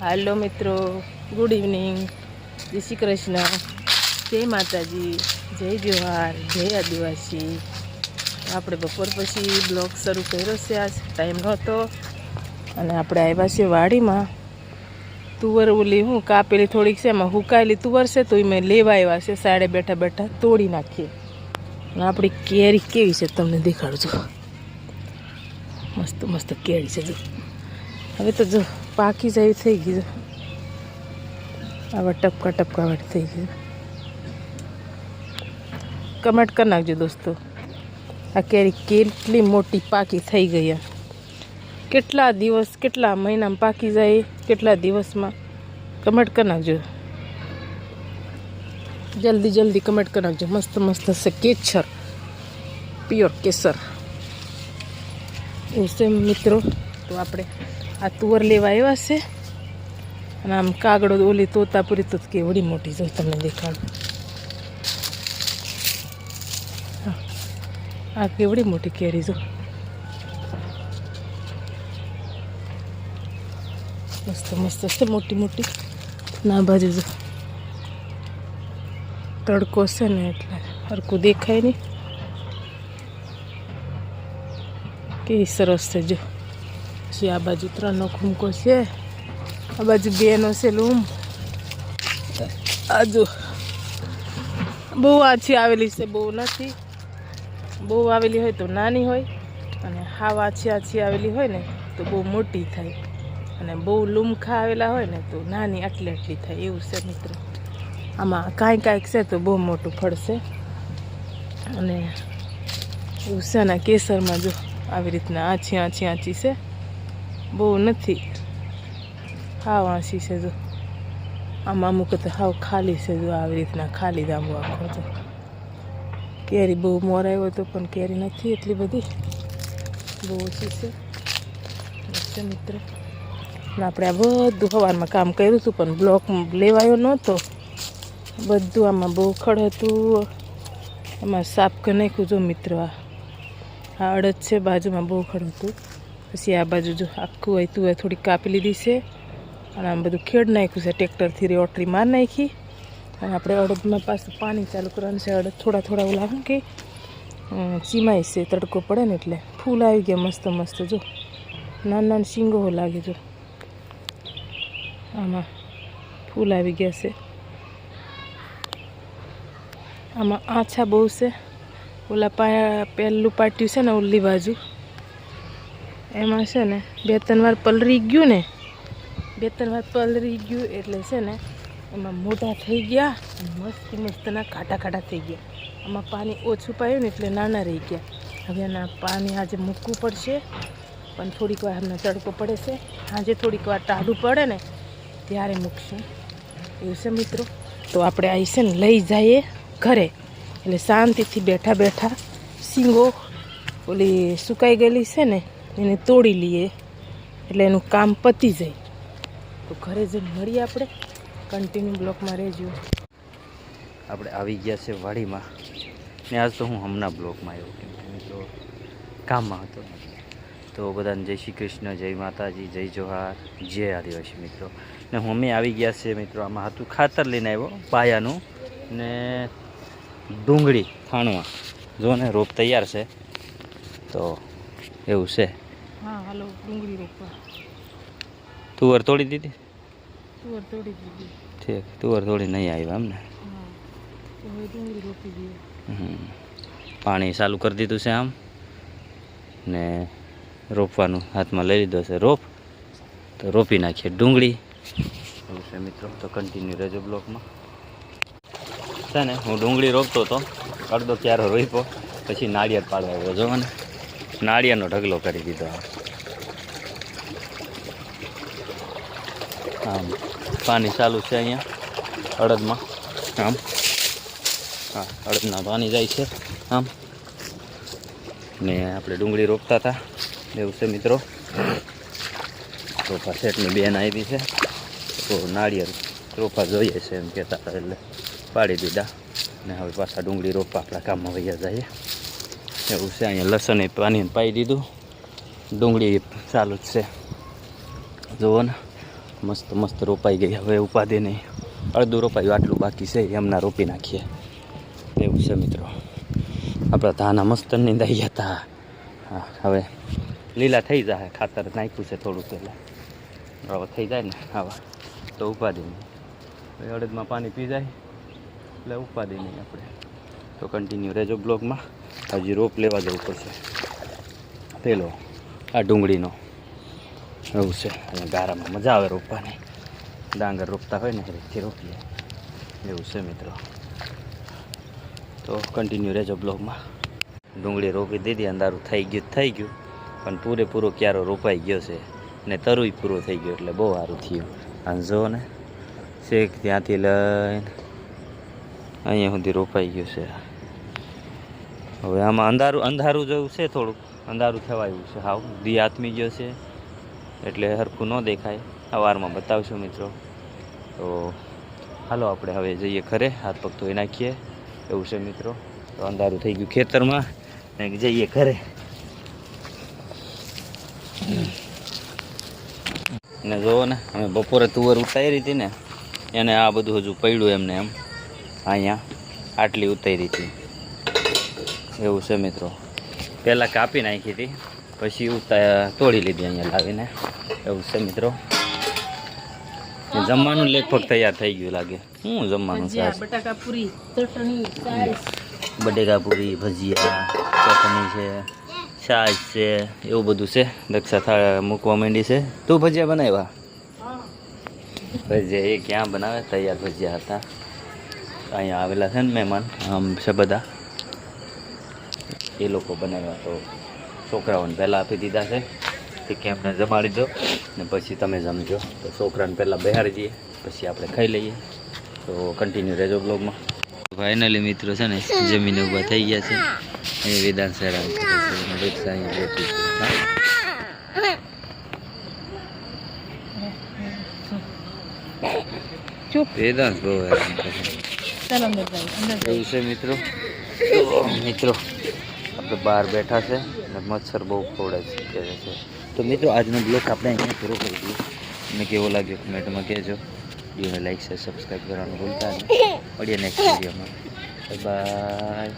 હાલો મિત્રો good evening જય શ્રી કૃષ્ણ. જય માતાજી. જય જવાહર જય આદિવાસી. આપણે બપોર પછી બ્લોગ શરૂ કર્યો છે. આજ ટાઈમ નહોતો. અને આપણે આવ્યા છીએ વાડીમાં. તુવર ઓલી હું કાપેલી થોડીક છે, એમાં હુકાયેલી તુવર છે તો એ મેં લેવા આવ્યા છે. સાડે બેઠા બેઠા તોડી નાખીએ. અને આપણી કેરી કેવી છે તમને દેખાડજો મસ્ત મસ્ત કેરી છે, જો. હવે તો જો પાકી જાય થઈ ગયું આવા ટપકા ટપકા વાટ થઈ ગયું કમેન્ટ કરી નાખજો દોસ્તો આ કેરી કેટલી મોટી પાકી થઈ ગઈ કેટલા દિવસ કેટલા મહિનામાં પાકી જાય કેટલા દિવસમાં કમેન્ટ કરી નાખજો જલ્દી જલ્દી કમેન્ટ કરી નાખજો મસ્ત મસ્ત હશે કેસર પ્યોર કેસર એવું છે મિત્રો તો આપણે આ તુવર લેવા આવ્યા છે. અને આમ કાગડો ઓલી તોતાપુરી તો કેવડી મોટી જો તમને દેખાડું. આ કેવડી મોટી કેરી જો. મસ્ત મસ્ત છે મોટી મોટી. ના બાજુ જો. તડકો છે ને એટલે હરકું દેખાય નહીં. કેવી સરસ છે જો. પછી આ બાજુ ત્રણનો ખૂમકો છે, આ બાજુ બેનો છે લૂમ. આજુ, બહુ આછી આવેલી છે, બહુ નથી. બહુ આવેલી હોય તો નાની હોય, અને હાવ આછી આછી આવેલી હોય ને, તો બહુ મોટી થાય. અને બહુ લૂમખા આવેલા હોય ને, તો નાની આટલી આટલી થાય. એવું છે મિત્રો. આમાં કાંઈ કાંઈક છે તો બહુ મોટું ફળશે. અને એવું છે ને, કેસરમાં જો આવી રીતના આછી આછી આછી છે. બહુ નથી. હા વાંસી છે જો. આમાં અમુક તો હાવ ખાલી છે જો આવી રીતના ખાલી દાંબો આખો તો. કેરી બહુ મોર આવ્યો તો પણ કેરી નથી એટલી બધી. બહુ ઓછી છે. મિત્ર. આપણે આ બધું સવારમાં કામ કર્યું હતું પણ બ્લોક લેવાયો નહોતો. બધું આમાં બહુ ખડ હતું. એમાં સાફ કરી નાખ્યું જો મિત્રો આ અડદ છે, બાજુમાં બહુ ખડ હતું. પછી આ બાજુ જો આખું હોય તું થોડી કાપી લીધી છે. અને આમ બધું ખેડ નાખ્યું છે ટ્રેક્ટરથી રોટરી માર નાખી. અને આપણે અડદમાં પાછું પાણી ચાલુ કરવાનું છે, અડદ થોડા થોડા ઓલા શું કે ચીમાય છે, તડકો પડે ને એટલે. ફૂલ આવી ગયા મસ્ત મસ્ત, જો. નાના નાના શીંગો લાગે જો. આમાં ફૂલ આવી ગયા છે. આમાં આછા બહુ છે. ઓલા પા પહેલું પાટ્યું છે ને, ઓલી બાજુ. એમાં છે ને, બે ત્રણ વાર પલરી ગયું ને, બે ત્રણ વાર પલરી ગયું એટલે છે ને, એમાં મોટા થઈ ગયા, મસ્ત મસ્તના કાંટા કાંટા થઈ ગયા. આમાં પાણી ઓછું પાયું ને એટલે નાના રહી ગયા. હવે એના પાણી આજે મૂકવું પડશે, પણ થોડીક વાર હમણાં તડકો પડે છે. આજે થોડીક વાર ટાઢું પડે ને, ત્યારે મૂકશું. એવું છે મિત્રો? તો આપણે આવી છે ને લઈ જઈએ ઘરે. એટલે શાંતિથી બેઠા બેઠા સિંગો ઓલી સુકાઈ ગયેલી છે ને એને તોડી લઈએ. એટલે એનું કામ પતી જાય. તો ઘરે જઈને મળીએ આપણે. કન્ટિન્યુ બ્લોકમાં રહેજો. આપણે આવી ગયા છે વાડીમાં. ને આજ તો હું હમણાં બ્લોકમાં આવ્યો. કેમ કે મિત્રો કામમાં હતો. તો બધાને જય શ્રી કૃષ્ણ, જય માતાજી, જય જોહાર, જય આદિવાસી મિત્રો. ને હું અમે આવી ગયા છે મિત્રો, આમાં હતું ખાતર લઈને આવ્યો, પાયાનું. ને ડુંગળી ખાણવા. જો ને રોપ તૈયાર છે. તો એવું છે. હાલો ડુંગળી રોપવા. તુવર તોડી દીધી? તુવર તોડી દીધી. ઠીક તુવર તોડી નહીં આવ્યા એમને હા હવે ડુંગળી રોપી દઈએ. પાણી ચાલુ કરી દીધું છે આમ. ને રોપવાનું હાથમાં લઈ લીધો છે રોપ. તો રોપી નાખીએ ડુંગળી. છે મિત્રો તો કન્ટિન્યુ રહેજો બ્લોકમાં. છે ને હું ડુંગળી રોપતો હતો. અડધો ક્યારો રોપ્યો પછી નાળિયેર પાડવા આવ્યો જો મને નાળિયાનો ઢગલો કરી દીધો આમ. આમ, પાણી ચાલુ છે અહીંયા અડદમાં આમ, હા અડદના પાણી જાય છે. આમ, ને આપણે ડુંગળી રોપતા હતા, એવું છે મિત્રો. રોપા સેટની બેન આવી છે. તો નાળિયેર રોપા જોઈએ છે એમ કહેતા હતા, એટલે પાડી દીધા. ને હવે પાછા ડુંગળી રોપવા આપણા કામમાં વૈયા જઈએ. એવું છે, અહીંયા લસણ એ પાણી પાઈ દીધું. ડુંગળી ચાલુ જ છે. જુઓ ને. મસ્ત મસ્ત રોપાઈ ગઈ. હવે ઉપાદે નહીં. અડધું રોપાયું, આટલું બાકી છે. એ હમણાં રોપી નાખીએ. એવું છે મિત્રો. આપણા ધાના મસ્ત નીંદાઈ ગયા હતા. હા, હવે લીલા થઈ જાય ખાતર નાખ્યું છે થોડું પહેલાં. હવે થઈ જાય ને આવા. તો ઉપાધિ નહીં. અડદમાં પાણી પી જાય. એટલે ઉપાધિ નહીં આપણે. તો કન્ટિન્યુ રહેજો બ્લોગમાં. હજી રોપ લેવા જવું પડશે. પેલો, આ ડુંગળીનો. એવું છે. અને ગારામાં મજા આવે રોપવાની. ડાંગર રોપતા હોય ને રીતથી રોપીએ. એવું છે મિત્રો. તો કન્ટિન્યુ રહેજો બ્લોગમાં. ડુંગળી રોપી દીધી, અંધારું થઈ ગયું થઈ ગયું. પણ પૂરેપૂરો ક્યારો રોપાઈ ગયો છે ને તરુય પૂરો થઈ ગયો એટલે બહુ સારું થયું. અને જો ને, શેક ત્યાંથી લઈને અહીંયા સુધી રોપાઈ ગયું છે. હવે આમાં અંધારું અંધારું જેવું છે થોડુંક. અંધારું થવાયું છે. હાવ, દી આત્મી ગયો છે. એટલે હરખું ન દેખાય. સવારમાં બતાવશું મિત્રો. તો હાલો આપણે હવે જઈએ ઘરે, હાથ પગ ધોઈ નાખીએ. એવું છે મિત્રો. તો અંધારું થઈ ગયું ખેતરમાં. ને જઈએ ઘરે. ને જુઓ ને, અમે બપોરે તુવર ઉતારી હતી ને, એને આ બધું હજુ પડ્યું એમને એમ. અહીંયા આટલી ઉતારી હતી. એવું છે મિત્રો. પહેલાં કાપી નાખી હતી, પછી ઉતા તોડી લીધી અહીંયા લાવીને. એવું છે મિત્રો. જમવાનું લગભગ તૈયાર થઈ ગયું લાગે. શું જમવાનું છે બટાકા પૂરી બટેકા પૂરી ભજીયા ચટણી છે છાશ છે એવું બધું છે. દક્ષા થાળ મૂકવા માંડી છે. તું ભજીયા બનાવ્યા? ભજીયા એ ક્યાં બનાવે? તૈયાર ભજીયા હતા. અહીંયા આવેલા છે ને મહેમાન આમ છે બધા. એ લોકો બનાવ્યા તો છોકરાઓને પહેલાં આપી દીધા છે. તે કે એમને જમાડી દો. ને પછી તમે જમજો તો છોકરાને પહેલાં બહાર જઈએ પછી આપણે ખાઈ લઈએ. તો કન્ટિન્યુ રહેજો બ્લોગમાં ફાઇનલી મિત્રો છે ને જમીને ઊભા થઈ ગયા છે. એ વેદાંત સર? વેદાંત બહુ એવું છે મિત્રો? મિત્રો આપણે બહાર બેઠા છે અને મચ્છર બહુ કે છે. તો મિત્રો આજનો બ્લોગ આપણે અહીંયા પૂરો કરી દઈએ. તમને કેવો લાગ્યો કમેન્ટમાં કહેજો. વિડીયોને લાઈક શેર સબસ્ક્રાઈબ કરવાનું ભૂલતા નહીં. મળીએ નેક્સ્ટ વિડીયોમાં બાય